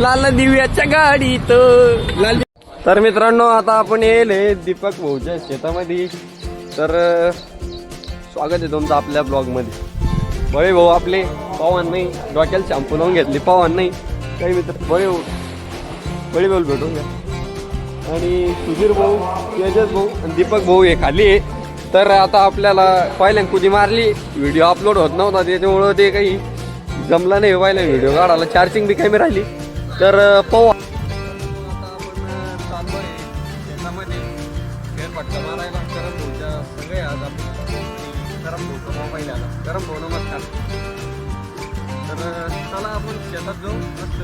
लाल दिव्याच्या गाडीत. लाल तर मित्रांनो आता आपण येईल दीपक भाऊच्या शेतामध्ये. तर स्वागत आहे तुमचं आपल्या ब्लॉगमध्ये बळे भाऊ आपले पवन नाही डॉक्याला शॅम्पू लावून घेतली. पवन नाही काही मित्र बळे भाऊ. बळे भाऊ भेटून घ्या. आणि सुधीर भाऊ तेजस भाऊ आणि दीपक भाऊ हे खाली आहे. तर आता आपल्याला पहिल्यांदा कुदी मारली? व्हिडिओ अपलोड होत नव्हता त्याच्यामुळं ते काही जमलं नाही पहिला व्हिडिओ काढायला चार्जिंग बी कमी राहिली. तर पाहू. आता आपण चाललो आहे शेतामध्ये फेरफटका मारायला करम भाऊच्या सगळे आज आपण करम भाऊचा मोबाईल आला करम भाऊ नमस्कार. तर चला आपण शेतात जाऊ. मस्त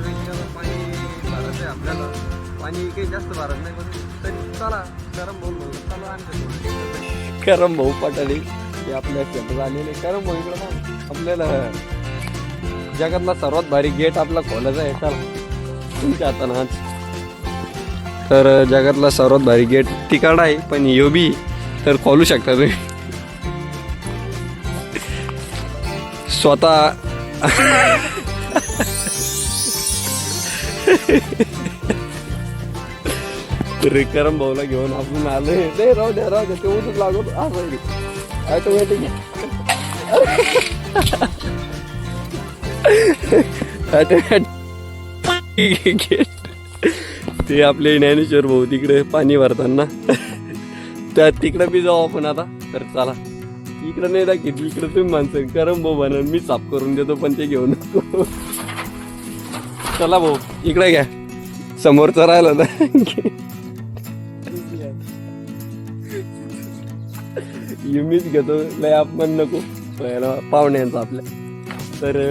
पाणी आहे आपल्याला. पाणी काही जास्त भरत नाही पण तरी चला करम भाऊ म्हणून. चला आणतो करम भाऊ पटाडे हे आपल्या शेतात आलेले. करम भाऊ इकडं. आपल्याला जगातला सर्वात भारी गेट आपला खोलायचा आहे. चला. तुमच्या हातानं तर जगातला सर्वात भारी गेट तिकडं आहे पण यो बी तर खोलू शकता तुम्ही. स्वतः. रिकरम भाऊला घेऊन आपण आलो नाही राहू द्या राहू द्या ते उठून लागून. असं ऑटोमॅटिक ते आपले ज्ञानेश्वर भाऊ तिकडे पाणी भरताना. त्या तिकडं बी जाऊ आपण आता. तर चला. इकडं नाही दाखवत इकडं तुम्ही माणसं. करम भाऊ म्हणा मी साफ करून देतो पण ते घेऊन. नको चला भाऊ इकडे घ्या. समोरचा राहिला ना. मीच घेतो. लय अपमान नको. पाहुण्यांचा आपल्या. तर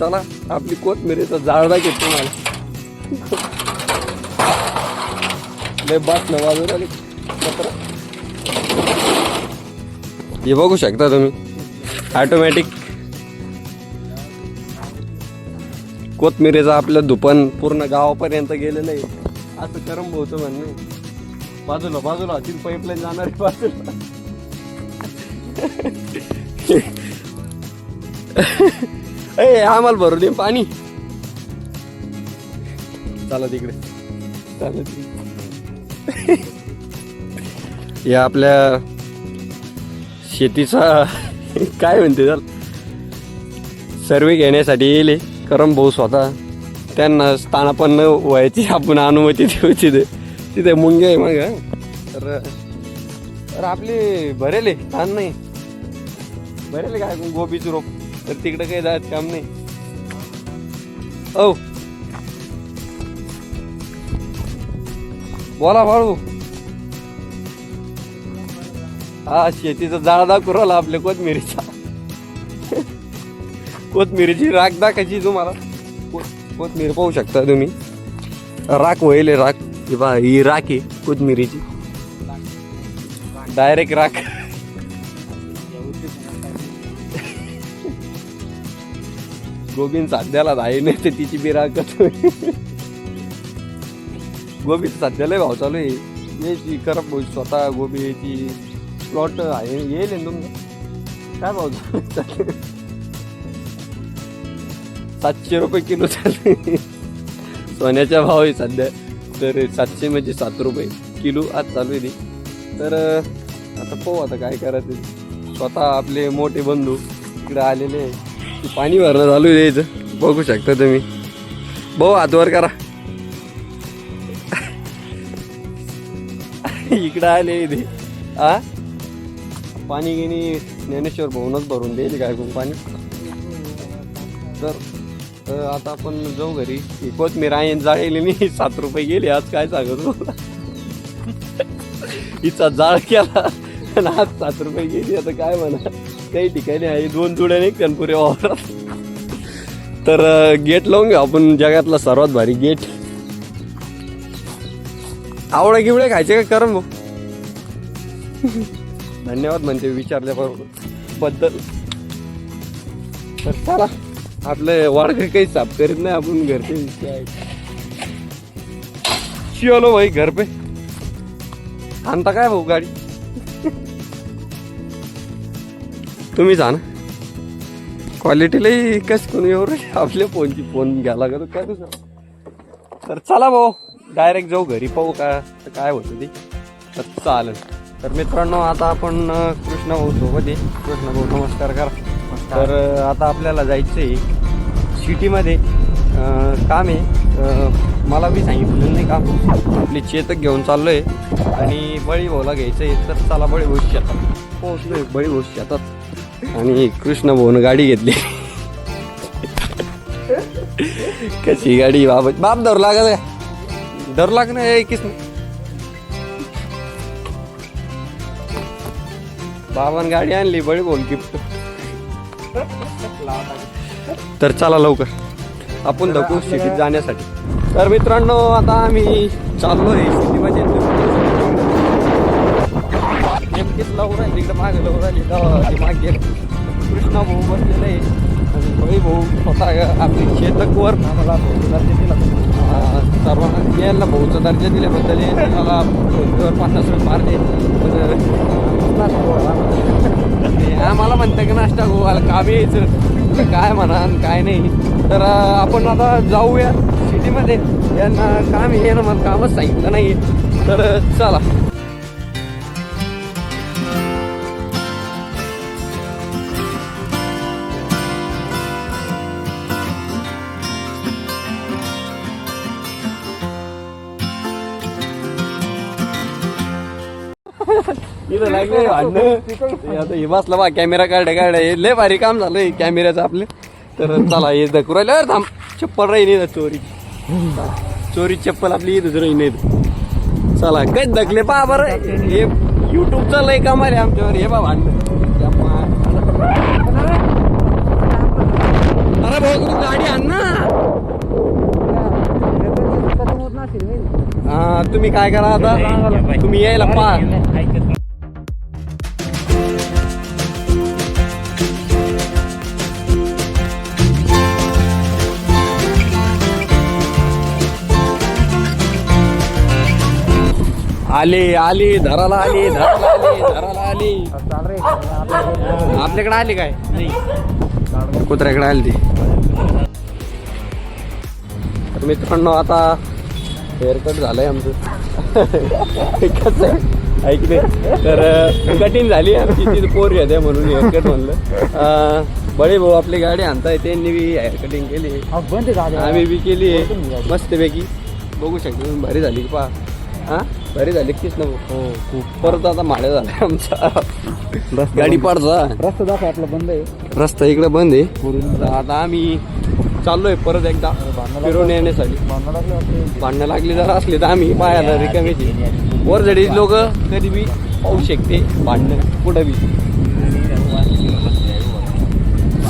चला आपली कोथमिरीचा जाळडा घेतो मला लय बात न वाजून आली. हे बघू शकता तुम्ही. ऑटोमॅटिक कोथमिरीचं आपलं दुपन पूर्ण गावापर्यंत गेलेलं आहे. असं करम भाऊचं म्हणणे बाजूला बाजूला तीन पाईपलाईन जाणार आहे बाजूला. ए आम्हाला भरू दे पाणी. चला तिकडे चला तिकडे या आपल्या शेतीचा काय म्हणते त्याला? सर्वे घेण्यासाठी येईल हे. करम भाऊ स्वतः. त्यांना स्थानापन्न व्हायची आपण अनुमती देऊ तिथे. तिथे मुंगे आहे मग. तर तर आपली भरेले ताण नाही भरेले काय गोबीचं रोप? तर तिकडे काही जायचं काम नाही. औ. बोला भाऊ. हा शेतीचा जाळा दाखवू राहिला आपल्या कोथमिरीचा. कोथमिरीची राख दाखायची तुम्हाला. कोथमिरी पाहू शकता तुम्ही. राख वहिले राख. बा ही राख आहे कोथमिरीची. डायरेक्ट राख. गोबीन सध्याला राही नाही ते तिची बी राखत गोबी सध्याला भाव चालू आहे. याची करप भाऊ स्वतः गोबीची प्लॉट आहे. येईल ना तुमचं? काय भाव चालू आहे? सातशे रुपये किलो चालू आहे. सोन्याचा भाव आहे सध्या. तर सातशे म्हणजे सात रुपये किलो आज चालू आहे तर आता पाहू आता काय करायचं. स्वतः आपले मोठे बंधू इकडे आलेले आहे. पाणी भरणं चालू आहे द्यायचं बघू शकता तुम्ही. भाऊ हातवर करा. इकडं आले इथे. आ? पाणी गिनी ज्ञानेश्वर भवनच भरून देईल काय कोण पाणी? तर तर आता आपण जाऊ घरी. ही कोथमीर आहे जाळलेली नाही सात रुपये गेले. आज काय सांगत तुला हिचा जाळ केला आणि आज सात रुपये गेली. आता काय म्हणा? काही ठिकाणी आहे दोन जुड्या नाही कणपुरे वावरात. तर गेट लावून घेऊ आपण जगातला सर्वात भारी गेट. आवडा गिवळे खायचे का? करम भाऊ. धन्यवाद म्हणते विचारल्याबरोबर. बद्दल. तर चला आपले वाडग काही साफ करीत नाही आपण घरचे शिवलो भाई घर पे. आणता काय भाऊ गाडी? तुम्ही जा ना. क्वालिटी लई कस कोणी एवढं आपल्या फोनची फोन घ्यायला लागत काय तुझं तर चला भाऊ डायरेक्ट जाऊ घरी. पाहू का तर काय होतं ते. तर चालेल. तर मित्रांनो आता आपण कृष्ण भाऊ सोबत आहे. कृष्ण भाऊ नमस्कार करा. तर आता आपल्याला जायचं आहे. सिटीमध्ये काम आहे. मला बी सांगितलं नाही काम. आपली चेतक घेऊन चाललो आहे आणि बळी भाऊला घ्यायचं आहे तर चला बळी भाऊ शेतात पोहोचलोय बळी भाऊ शेतात आणि कृष्ण भाऊनं गाडी घेतली. कशी गाडी बाबा? बाप धरू लागत का? धरू लाग ना किस बाबान गाडी आणली बळी बोल गिफ्ट तर चला लवकर. आपण धकू सिटीत जाण्यासाठी. तर मित्रांनो आता आम्ही चाललोय. सिटीमध्ये नेमकीच लावून राहिली इकडे मागे लावून राहिली. ती मागे. कृष्णा भाऊ बसलेले. आहे आणि बळी भाऊ स्वतः आपली शेतकवर आम्हाला भाऊचा दर्जा दिला सर्वांना यायला भाऊचा दर्जा दिल्याबद्दल. मला फोनपेवर पन्नास रुपये मारले तर आम्हाला म्हणतं की नाश्ता गो आला काम यायचं काय म्हणा आणि काय नाही. तर आपण आता जाऊया सिटीमध्ये यांना काम ना मला कामच सांगितलं नाही. तर चला. इथं लागले भांडणं. आता हे बसला बा कॅमेरा काढ काढ. हे लय भारी काम झालंय कॅमेऱ्याचं आपले. तर चला हे धकू राहिले. थांब चप्पल राहील चोरी. चोरी चप्पल आपली इथंच राहील इथं. चला काय धकले पा बरं? हे युट्यूबचं लय कमाल आहे आमच्यावर. हे बा भांडणं. अरे भाऊ तू गाडी आण ना हा तुम्ही काय करा आता? तुम्ही यायला पा. आली आली धराला आली धराला आली धराला आली. आपल्याकडे आली काय? कुत्र्याकडे आली ती. मित्रांनो आता हेअरकट झालंय आमचं. कसं आहे ऐकले तर कठीण झाली आमची. ती पोर येते म्हणून हेअरकट म्हणलं. बळे भाऊ आपली गाडी आणताय. त्यांनी बी हेअर कटिंग केली आम्ही बी केली आहे. मस्तपैकी. बघू शकतो भारी झाली की पहा. हा? भारी झाली किस ना हो खूप. परत आता माड्या झाला आमचा गाडी पाडचा रस्ता दाखव आपला बंद आहे. रस्ता इकडे बंद आहे. आता आम्ही चाललोय परत एकदा फिरून येण्यासाठी. भांडणं लागली जर असली तर आम्ही पाहायला रिकामेची वरजडी लोक कधी बी पाहू शकते भांडणं कुठं बी.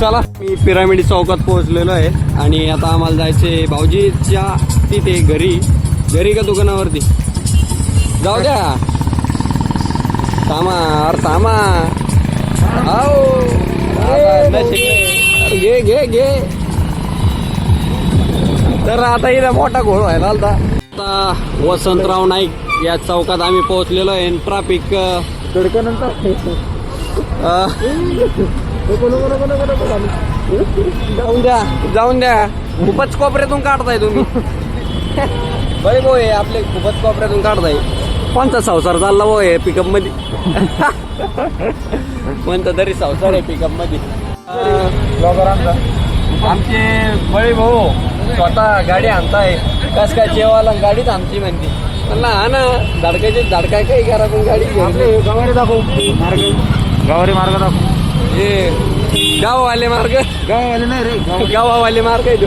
चला मी पिरामिड चौकात पोहोचलेलो आहे आणि आता आम्हाला जायचे भाऊजीच्या तिथे घरी. घरी का दुकानावरती? जाऊ द्या. सामा अरे अरे घे घे घे. तर आता इथं मोठा घोळ व्हायला आलता. आता वसंतराव नाईक या चौकात आम्ही पोहोचलेलो आहे ट्रॅफिक. जाऊन द्या जाऊन द्या. खूपच कोपऱ्यातून काढताय तुम्ही. बरे भाऊ हे आपले खूपच कोपऱ्यातून काढताय. कोणता संसार चालला भाऊ हे पिकअपमध्ये? कोणता तरी संसार आहे पिकअपमध्ये. आमचे बळे भाऊ. स्वतः गाडी आणताय. कस काय जेवायला गाडीच आमची म्हणते. म्हणलं हा ना धडकायचे धडकाय काही करा पण गाडी गावारी दाखव. मार्ग. गावारी मार्ग दाखव. हे गाववाले मार्ग. गावाले नाही रे गाव गावावाले मार्ग आहे तो.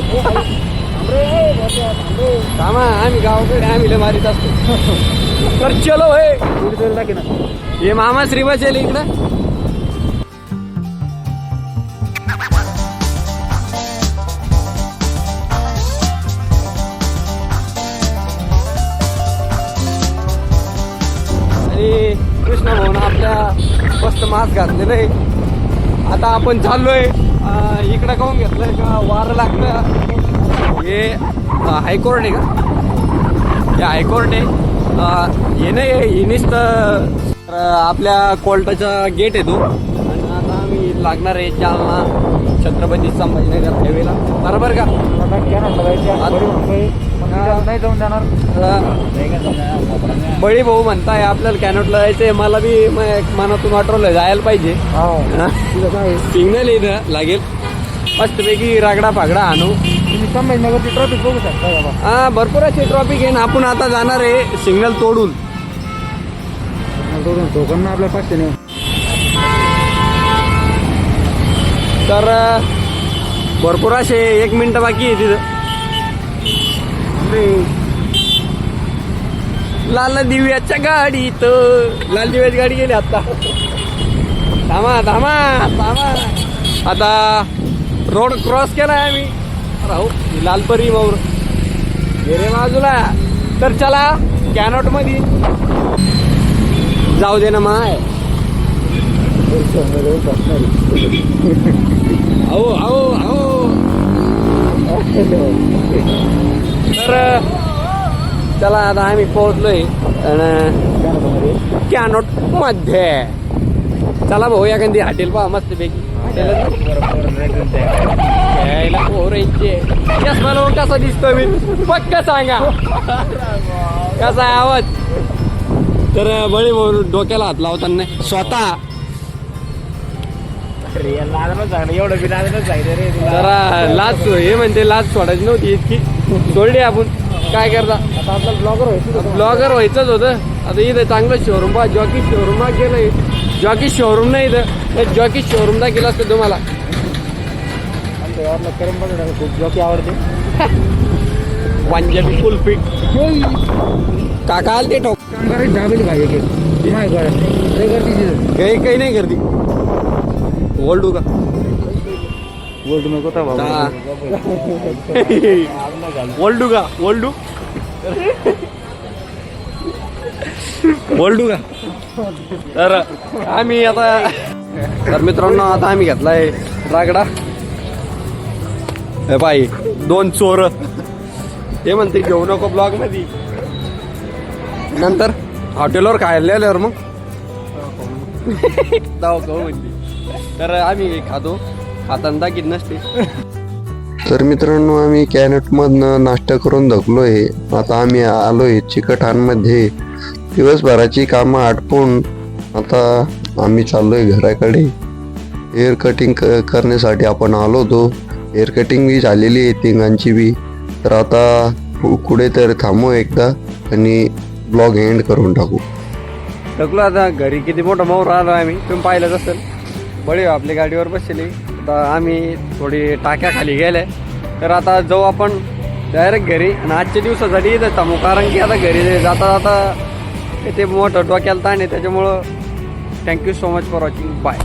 कामा आम्ही गावाकडे आम्ही मारीत असतो. तर चलो हे हे मामा श्रीबाचेल इकडं. आपल्या मस्त मास्क घातलेलं आहे. आता आपण चाललोय इकडं काहून घेतलंय का? वारं लागलं. हे हायकोर्ट आहे का? हे हायकोर्ट आहे. हे नाही हे नुसतं तर आपल्या कोर्टाचा गेट आहे तो. आणि आता आम्ही लागणार आहे जालना छत्रपती संभाजीनगर हायवेला. बरोबर का? बळी नाही जाऊन भाऊ म्हणताय आपल्याला कॅनोटला जायचंय मला बी मनातून वाटवलं जायला पाहिजे. हो. सिग्नल इथं लागेल. मस्तपैकी रागडा फागडा आणू. संभाजीनगरची ट्रॉफिक बघू शकता हा भरपूर असे ट्रॉफिक आहे ना. आपण आता जाणार आहे सिग्नल तोडून. सोडून टोकन ना आपल्या पाचशे नाही तर भरपूर असे एक मिनिट बाकी आहे तिथं. लाल दिव्याच्या गाडीत. लाल दिव्याची गाडी गेली आता. थांबा थांबा थांबा. आता रोड क्रॉस केलाय आम्ही. राहू लालपरी मौर गेले बाजूला. तर चला कॅनॉटमध्ये जाऊ दे ना माय. अहो अहो अहो तर चला आता आम्ही पोहोचलोय. कॅनॉटमध्ये. चला भाऊ एखादी हॉटेल पहा मस्त पैकी मला कसा दिसतो मी? पक्क सांगा. कसा आहे आवाज? तर बळी भाऊ डोक्याला हात लावताना. स्वतः. एवढं जरा लाज सो- हे म्हणते लाज सोडायची नव्हती इतकी. सोडली आपण. काय करता? आता आपला ब्लॉगर व्हायचं ब्लॉगर व्हायचंच होतं. आता इथं चांगलं शोरूम पहा जॉकी शोरूम गेलं जॉकी शोरूम नाही इथं. तर जॉकी शोरूम गेलं असतं तुम्हाला. खूप जॉकी आवडते पंजाबी फुल फिट काका आले ते ठोक. पाहिजे गर्दी काही काही नाही करती ओल्डू का? कोणता हा. ओल्डू का ओल्डू ओल्डू का तर आम्ही आता तर मित्रांनो आता आम्ही घेतलाय रागडा. हे दोन चोर. ते म्हणते घेऊ नको ब्लॉगमध्ये नंतर हॉटेलवर खायला आल्यावर मग. जाऊ खाऊ म्हणते. तर आम्ही खातो. खाताना दाखीत नसते. तर मित्रांनो आम्ही कॅनटमधनं नाश्ता करून धकलो आहे आता आम्ही आलो आहे चिकटांमध्ये. दिवसभराची कामं आटपून आता आम्ही चाललो आहे घराकडे. हेअर कटिंग क करण्यासाठी आपण आलो होतो. हेअर कटिंग बी झालेली आहे तिघांची बी. तर आता कुठेतरी थांबू एकदा आणि ब्लॉग एंड करून टाकू. थकलो आता. घरी किती मोठा मोर आलो आम्ही. तुम्ही पाहिलंच असेल. बळी हो, आपल्या गाडीवर बसले आता आम्ही थोडी टाक्या खाली गेल्या तर आता जाऊ आपण डायरेक्ट घरी. आणि आजच्या दिवसासाठी इथं थांबू. कारण की आता घरी जाता जाता ते मोठं डोक्याला ताण आहे. त्याच्यामुळं thank you so much for watching bye